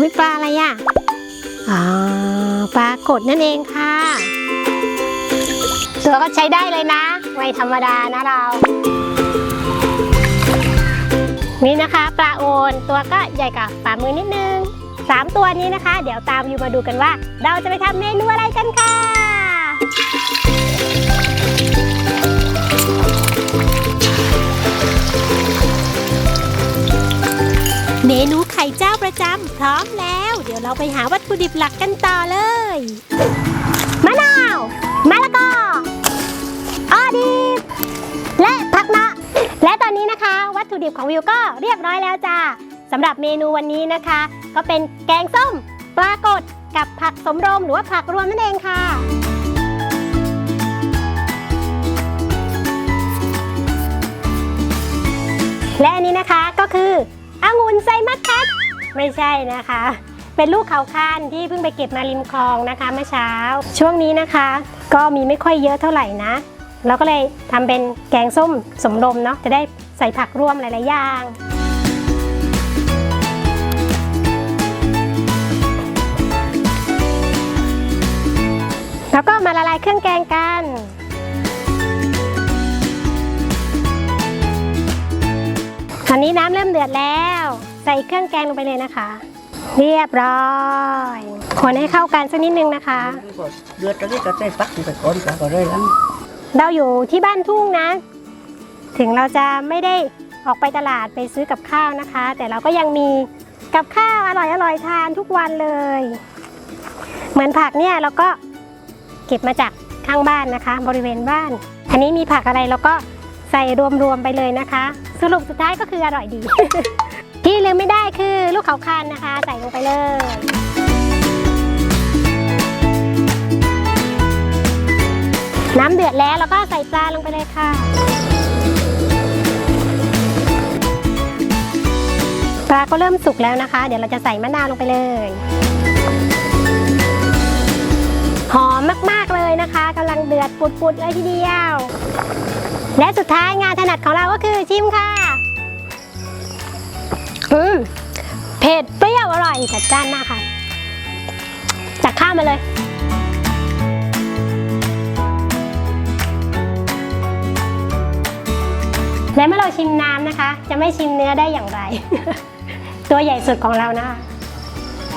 วิปลาอะไรอะอ๋อปลากดนั่นเองค่ะ ตัวก็ใช้ได้เลยนะไม่ธรรมดานะเรา นี่นะคะปลาโอนตัวก็ใหญ่กับฝ่ามือนิดนึงสามตัวนี้นะคะ เดี๋ยวตามอยู่มาดูกันว่า เราจะไปทำเมนูอะไรกันค่ะ เมนู ไข่เจ้าประจำพร้อมแล้ว เดี๋ยวเราไปหาวัตถุดิบหลักกันต่อเลย มะนาวมะละกอออดิบและผักเนาะและตอนนี้นะคะ วัตถุดิบของวิวก็เรียบร้อยแล้วจ้าสำหรับเมนูวันนี้นะคะ ก็เป็นแกงส้มปลากดกับผักสมรมหรือว่าผักรวมนั่นเองค่ะและอันนี้นะคะก็คือองุ่นไซมัสคัส ไม่ใช่นะคะ เป็นลูกเขาคานที่เพิ่งไปเก็บมาริมคลองนะคะเมื่อเช้า ช่วงนี้นะคะ ก็มีไม่ค่อยเยอะเท่าไหร่นะ เราก็เลยทำเป็นแกงส้มสมรมเนาะจะได้ใส่ผักร่วมหลายๆอย่างแล้วก็มาละลายเครื่องแกงกันตอนนี้น้ำเริ่มเดือดแล้ว ใส่เครื่องแกงลงไปเลยนะคะ เรียบร้อยคนให้เข้ากันสักนิดนึงนะคะ เดือดจะได้กระเตยปักไปก่อนปลาก็เลยลังเราอยู่ที่บ้านทุ่งนะ ถึงเราจะไม่ได้ออกไปตลาดไปซื้อกับข้าวนะคะ แต่เราก็ยังมีกับข้าวอร่อยๆทานทุกวันเลย เหมือนผักเนี่ยเราก็เก็บมาจากข้างบ้านนะคะ บริเวณบ้าน อันนี้มีผักอะไรเราก็ใส่รวมๆไปเลยนะคะ สรุปสุดท้ายก็คืออร่อยดี ที่ลืมไม่ได้คือลูกเขาคานนะคะ ใส่ลงไปเลยน้ำเดือดแล้วเราก็ใส่ปลาลงไปเลยค่ะ ปลาก็เริ่มสุกแล้วนะคะ เดี๋ยวเราจะใส่มะนาวลงไปเลยหอมมากๆเลยนะคะกำลังเดือดปุดๆเลยทีเดียว และสุดท้ายงานถนัดของเราก็คือชิมค่ะ เผ็ดเปรี้ยวอร่อยจัดจ้านมากค่ะจัดข้าวมาเลยและเมื่อเราชิมน้ำนะคะ จะไม่ชิมเนื้อได้อย่างไร ตัวใหญ่สุดของเรานะคะ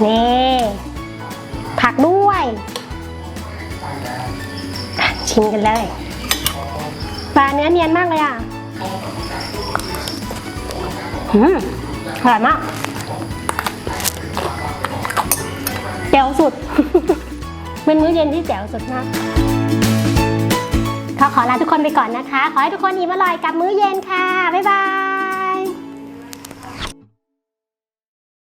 นี่ผักด้วย ชิมกันเลยปลาเนื้อเนียนมากเลยอะอืมอร่อยมาก จ๋วสุด เป็นมื้อเย็นที่แจ๋วสุดมากขอขอลาทุกคนไปก่อนนะคะ ขอให้ทุกคนอิ่มอร่อยกับมื้อเย็นค่ะ บ๊ายบาย